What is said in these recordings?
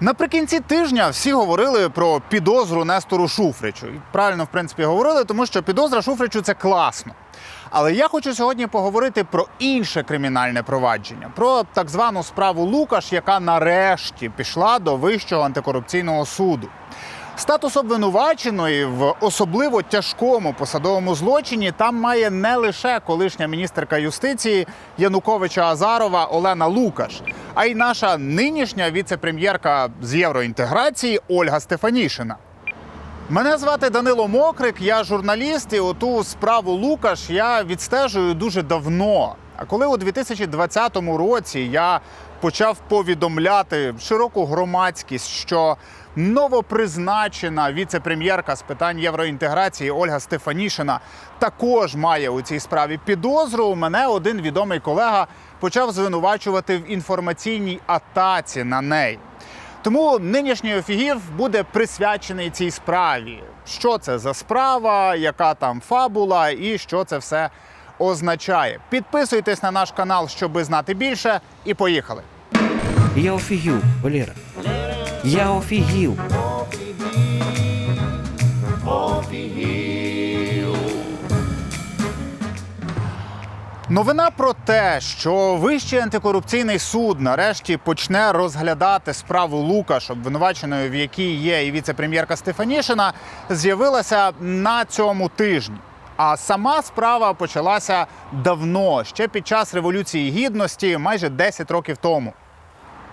Наприкінці тижня всі говорили про підозру Нестору Шуфричу. І правильно, в принципі, говорили, тому що підозра Шуфричу це класно. Але я хочу сьогодні поговорити про інше кримінальне провадження, про так звану справу Лукаш, яка нарешті пішла до Вищого антикорупційного суду. Статус обвинуваченої в особливо тяжкому посадовому злочині там має не лише колишня міністерка юстиції Януковича Азарова Олена Лукаш, а й наша нинішня віце-прем'єрка з євроінтеграції Ольга Стефанішина. Мене звати Данило Мокрик, я журналіст, і оту справу Лукаш я відстежую дуже давно. А коли у 2020 році я почав повідомляти широку громадськість, що новопризначена віце-прем'єрка з питань євроінтеграції Ольга Стефанішина також має у цій справі підозру, мене один відомий колега почав звинувачувати в інформаційній атаці на неї. Тому нинішній офігів буде присвячений цій справі. Що це за справа, яка там фабула і що це все означає. Підписуйтесь на наш канал, щоб знати більше, і поїхали. Я офігів, Валера. Я офігів. Новина про те, що Вищий антикорупційний суд нарешті почне розглядати справу Лукаш, обвинуваченою в якій є і віце-прем'єрка Стефанішина, з'явилася на цьому тижні. А сама справа почалася давно, ще під час революції гідності, майже 10 років тому.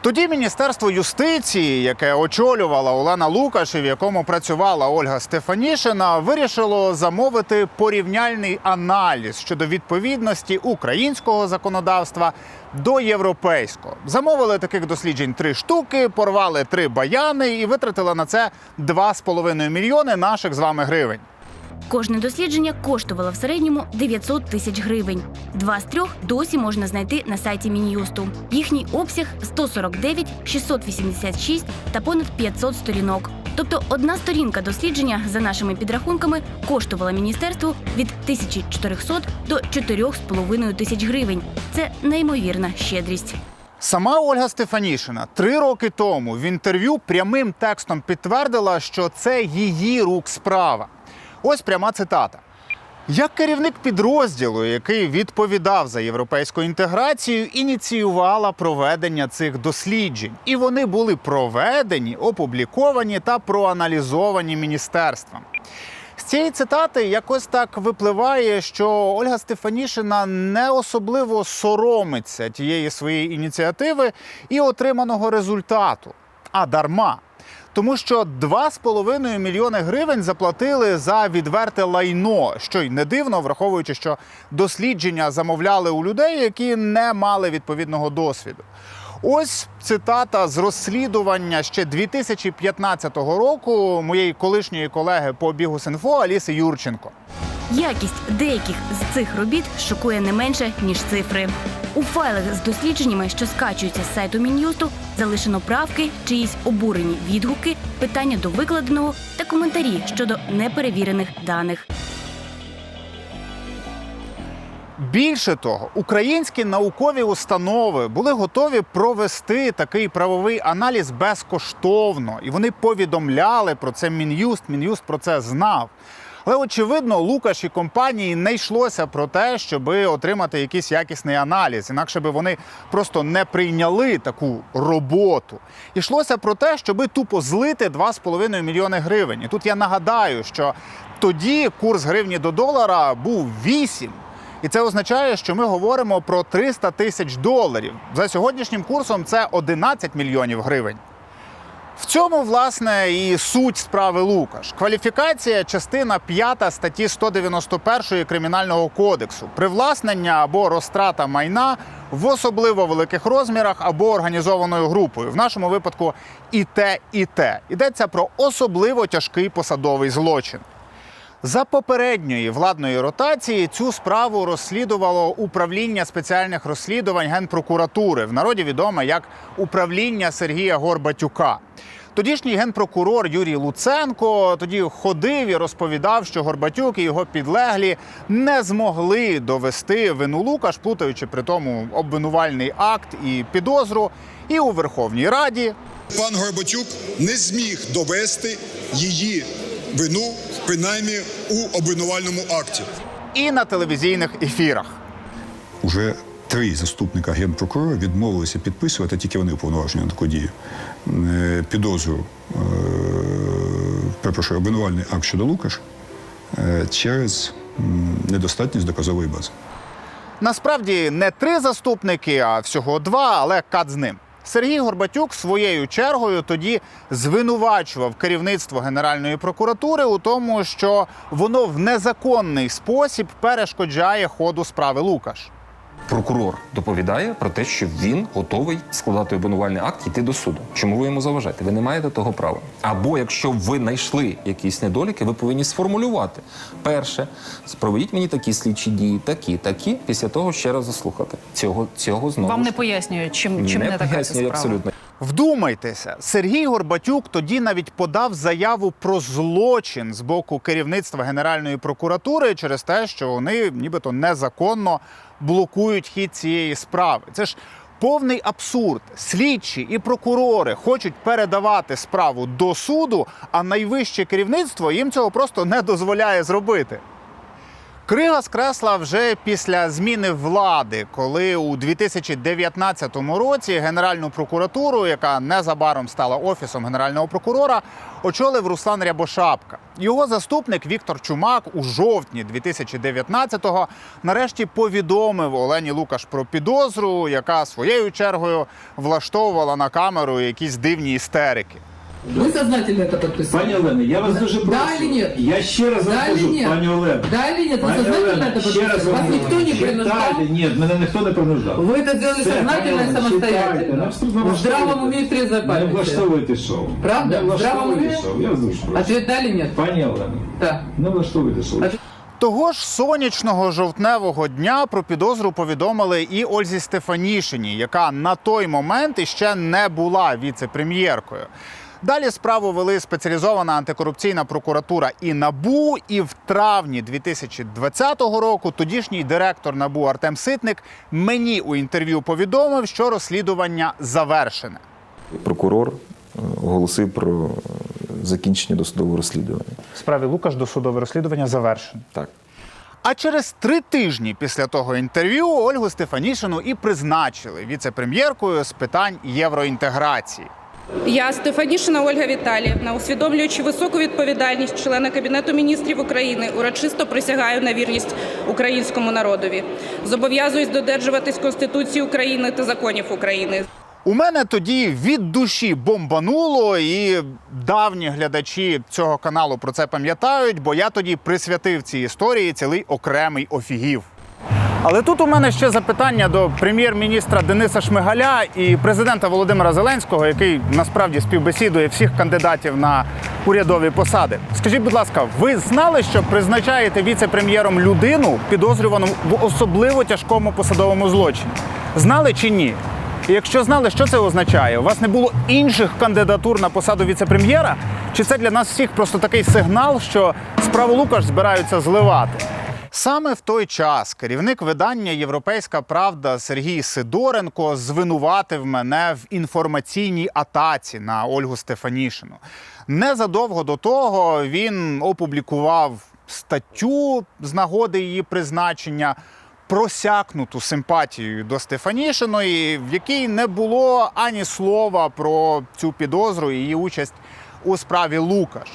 Тоді Міністерство юстиції, яке очолювала Олена Лукаш і в якому працювала Ольга Стефанішина, вирішило замовити порівняльний аналіз щодо відповідності українського законодавства до європейського. Замовили таких досліджень три штуки, порвали три баяни і витратили на це 2,5 мільйони наших з вами гривень. Кожне дослідження коштувало в середньому 900 тисяч гривень. Два з трьох досі можна знайти на сайті Мін'юсту. Їхній обсяг 149, 686 та понад 500 сторінок. Тобто одна сторінка дослідження, за нашими підрахунками, коштувала міністерству від 1400 до 4,5 тисяч гривень. Це неймовірна щедрість. Сама Ольга Стефанішина три роки тому в інтерв'ю прямим текстом підтвердила, що це її рук справа. Ось пряма цитата. Як керівник підрозділу, який відповідав за європейську інтеграцію, ініціювала проведення цих досліджень, і вони були проведені, опубліковані та проаналізовані міністерством. З цієї цитати якось так випливає, що Ольга Стефанішина не особливо соромиться тієї своєї ініціативи і отриманого результату, а дарма. Тому що 2,5 мільйони гривень заплатили за відверте лайно, що й не дивно, враховуючи, що дослідження замовляли у людей, які не мали відповідного досвіду. Ось цитата з розслідування ще 2015 року моєї колишньої колеги по бігу Синфо Аліси Юрченко. Якість деяких з цих робіт шокує не менше ніж цифри. У файлах з дослідженнями, що скачуються з сайту Мін'юсту, залишено правки, чиїсь обурені відгуки, питання до викладеного та коментарі щодо неперевірених даних. Більше того, українські наукові установи були готові провести такий правовий аналіз безкоштовно, і вони повідомляли про це Мін'юст. Мін'юст про це знав. Але очевидно, Лукаш і компанії не йшлося про те, щоб отримати якийсь якісний аналіз. Інакше би вони просто не прийняли таку роботу. Йшлося про те, щоб тупо злити 2,5 мільйони гривень. І тут я нагадаю, що тоді курс гривні до долара був 8. І це означає, що ми говоримо про 300 тисяч доларів. За сьогоднішнім курсом це 11 мільйонів гривень. В цьому, власне, і суть справи Лукаш. Кваліфікація частина 5 статті 191 Кримінального кодексу. Привласнення або розтрата майна в особливо великих розмірах або організованою групою. В нашому випадку і те, і те. Йдеться про особливо тяжкий посадовий злочин. За попередньої владної ротації цю справу розслідувало управління спеціальних розслідувань Генпрокуратури, в народі відоме як управління Сергія Горбатюка. Тодішній генпрокурор Юрій Луценко тоді ходив і розповідав, що Горбатюк і його підлеглі не змогли довести вину Лукаш, плутаючи при тому обвинувальний акт і підозру. І у Верховній Раді, Пан Горбатюк не зміг довести її вину, принаймні у обвинувальному акті. і на телевізійних ефірах. Уже три заступника генпрокурора відмовилися підписувати, тільки вони уповноважені на таку дію. е, Підозру, е, перепрошую, обвинувальний акт щодо Лукаш е, через недостатність доказової бази. Насправді не три заступники, а всього два, але кат з ним. Сергій Горбатюк своєю чергою тоді звинувачував керівництво Генеральної прокуратури у тому, що воно в незаконний спосіб перешкоджає ходу справи Лукаш. Прокурор доповідає про те, що він готовий складати обвинувальний акт і йти до суду. Чому ви йому заважаєте? Ви не маєте того права. Або якщо ви знайшли якісь недоліки, ви повинні сформулювати. Перше, проведіть мені такі слідчі дії, такі, такі. Після того ще раз заслухати. Цього цього знову Вам не пояснюють, чим, чим не, не така ця справа. абсолютно. Вдумайтеся, Сергій Горбатюк тоді навіть подав заяву про злочин з боку керівництва Генеральної прокуратури через те, що вони нібито незаконно блокують хід цієї справи. Це ж повний абсурд. Слідчі і прокурори хочуть передавати справу до суду, а найвище керівництво їм цього просто не дозволяє зробити. Крига скресла вже після зміни влади, коли у 2019 році Генеральну прокуратуру, яка незабаром стала офісом генерального прокурора, очолив Руслан Рябошапка. Його заступник Віктор Чумак у жовтні 2019-го нарешті повідомив Олені Лукаш про підозру, яка своєю чергою влаштовувала на камеру якісь дивні істерики. Ви сознательно это подписали? Пані Олено, я вас дуже прошу. Да или нет? Я ще раз вам Да кажу, или нет? пані Олено. Да или нет? Вы Пані сознательно Олено, это ще раз подписали? вам Вас никто не говорю. принуждал? Читайте, ні, мене ніхто не принуждав. Вы это сделали Все, сознательно пані и Олено, читайте. самостоятельно. Не В здравом уме и в трезвой Не памяти. влаштовуйте шоу. Правда? Не В здравом влаштовуйте уме? шоу. Я вас дуже прошу. Ответ да или нет? Пані Олено, Да. не влаштовуйте шоу. Того ж сонячного жовтневого дня про підозру повідомили і Ользі Стефанішині, яка на той момент іще не була віце-прем'єркою. Далі справу вели спеціалізована антикорупційна прокуратура і НАБУ. І в травні 2020 року тодішній директор НАБУ Артем Ситник мені у інтерв'ю повідомив, що розслідування завершене. прокурор е, оголосив про закінчення досудового розслідування. В справі Лукаш досудове розслідування завершене. Так. А через три тижні після того інтерв'ю Ольгу Стефанішину і призначили віце-прем'єркою з питань євроінтеграції. Я Стефанішина Ольга Віталіївна, усвідомлюючи високу відповідальність члена Кабінету міністрів України, урочисто присягаю на вірність українському народові. Зобов'язуюсь додержуватись Конституції України та законів України. У мене тоді від душі бомбануло, і давні глядачі цього каналу про це пам'ятають, бо я тоді присвятив цій історії цілий окремий офігів. Але тут у мене ще запитання до прем'єр-міністра Дениса Шмигаля і президента Володимира Зеленського, який насправді співбесідує всіх кандидатів на урядові посади. Скажіть, будь ласка, ви знали, що призначаєте віце-прем'єром людину, підозрювану в особливо тяжкому посадовому злочині? Знали чи ні? І якщо знали, що це означає? У вас не було інших кандидатур на посаду віце-прем'єра? Чи це для нас всіх просто такий сигнал, що справу Лукаш збираються зливати? Саме в той час керівник видання Європейська Правда Сергій Сидоренко звинуватив мене в інформаційній атаці на Ольгу Стефанішину. Незадовго до того він опублікував статтю з нагоди її призначення. Просякнуту симпатією до Стефанішиної, в якій не було ані слова про цю підозру і її участь у справі Лукаш.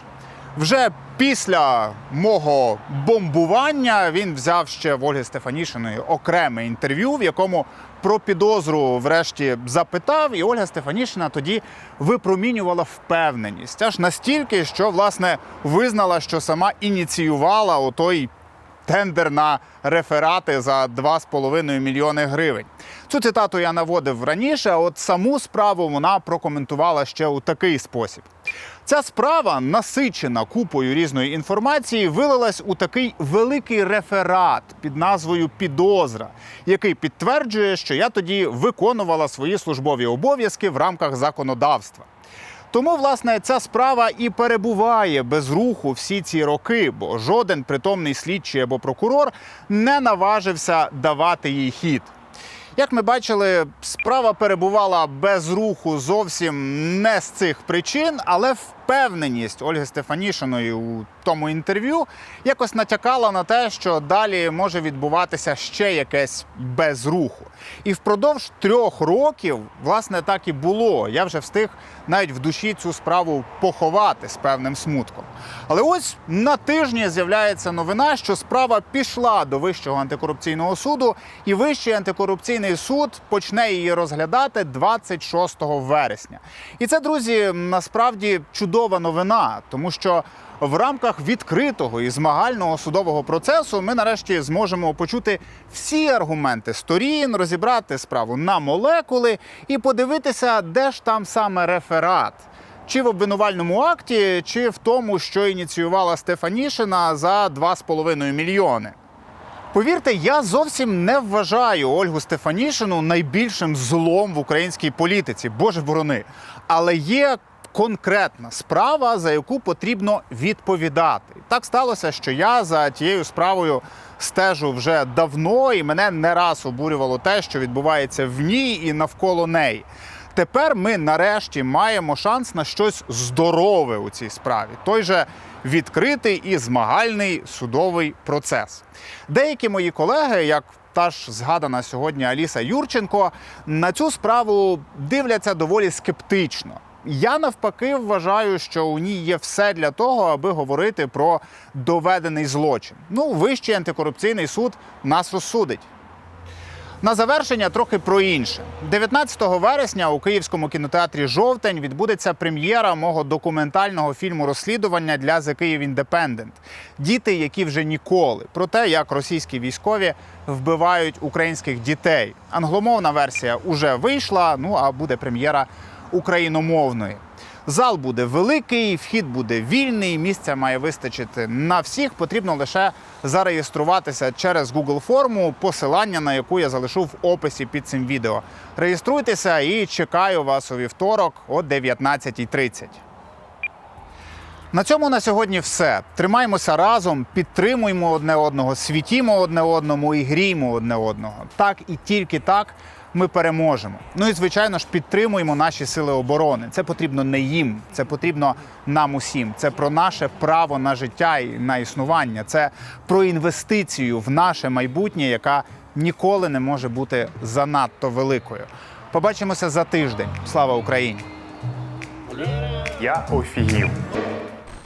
Вже після мого бомбування він взяв ще в Ольги Стефанішиної окреме інтерв'ю, в якому про підозру врешті запитав, і Ольга Стефанішина тоді випромінювала впевненість, аж настільки, що власне визнала, що сама ініціювала отой тендер на реферати за 2,5 мільйони гривень. Цю цитату я наводив раніше, а от саму справу вона прокоментувала ще у такий спосіб. Ця справа, насичена купою різної інформації, вилилась у такий великий реферат під назвою Підозра, який підтверджує, що я тоді виконувала свої службові обов'язки в рамках законодавства. Тому, власне, ця справа і перебуває без руху всі ці роки, бо жоден притомний слідчий або прокурор не наважився давати їй хід. Як ми бачили, справа перебувала без руху зовсім не з цих причин, але впевненість Ольги Стефанішиної у тому інтерв'ю якось натякала на те, що далі може відбуватися ще якесь без руху. І впродовж трьох років, власне, так і було. Я вже встиг навіть в душі цю справу поховати з певним смутком. Але ось на тижні з'являється новина, що справа пішла до Вищого антикорупційного суду, і Вищий антикорупційний суд почне її розглядати 26 вересня. І це, друзі, насправді чудова новина, тому що в рамках відкритого і змагального судового процесу ми нарешті зможемо почути всі аргументи сторін, розібрати справу на молекули і подивитися, де ж там саме реферат. Чи в обвинувальному акті, чи в тому, що ініціювала Стефанішина за 2,5 мільйони. Повірте, я зовсім не вважаю Ольгу Стефанішину найбільшим злом в українській політиці, боже борони. Але є конкретна справа, за яку потрібно відповідати. Так сталося, що я за тією справою стежу вже давно, і мене не раз обурювало те, що відбувається в ній і навколо неї. Тепер ми нарешті маємо шанс на щось здорове у цій справі. Той же відкритий і змагальний судовий процес. Деякі мої колеги, як та ж згадана сьогодні Аліса Юрченко, на цю справу дивляться доволі скептично. Я навпаки вважаю, що у ній є все для того, аби говорити про доведений злочин. Ну, вищий антикорупційний суд нас розсудить. На завершення трохи про інше. 19 вересня у Київському кінотеатрі Жовтень відбудеться прем'єра мого документального фільму розслідування для The Kyiv Independent. Діти, які вже ніколи про те, як російські військові вбивають українських дітей. Англомовна версія уже вийшла. Ну а буде прем'єра україномовної. Зал буде великий, вхід буде вільний, місця має вистачити на всіх. Потрібно лише зареєструватися через Google форму, посилання на яку я залишу в описі під цим відео. Реєструйтеся і чекаю вас у вівторок о 19.30. На цьому на сьогодні все. Тримаймося разом, підтримуємо одне одного, світімо одне одному і гріємо одне одного. Так і тільки так ми переможемо. Ну і звичайно ж підтримуємо наші сили оборони. Це потрібно не їм, це потрібно нам усім. Це про наше право на життя і на існування. Це про інвестицію в наше майбутнє, яка ніколи не може бути занадто великою. Побачимося за тиждень. Слава Україні! Я офігів.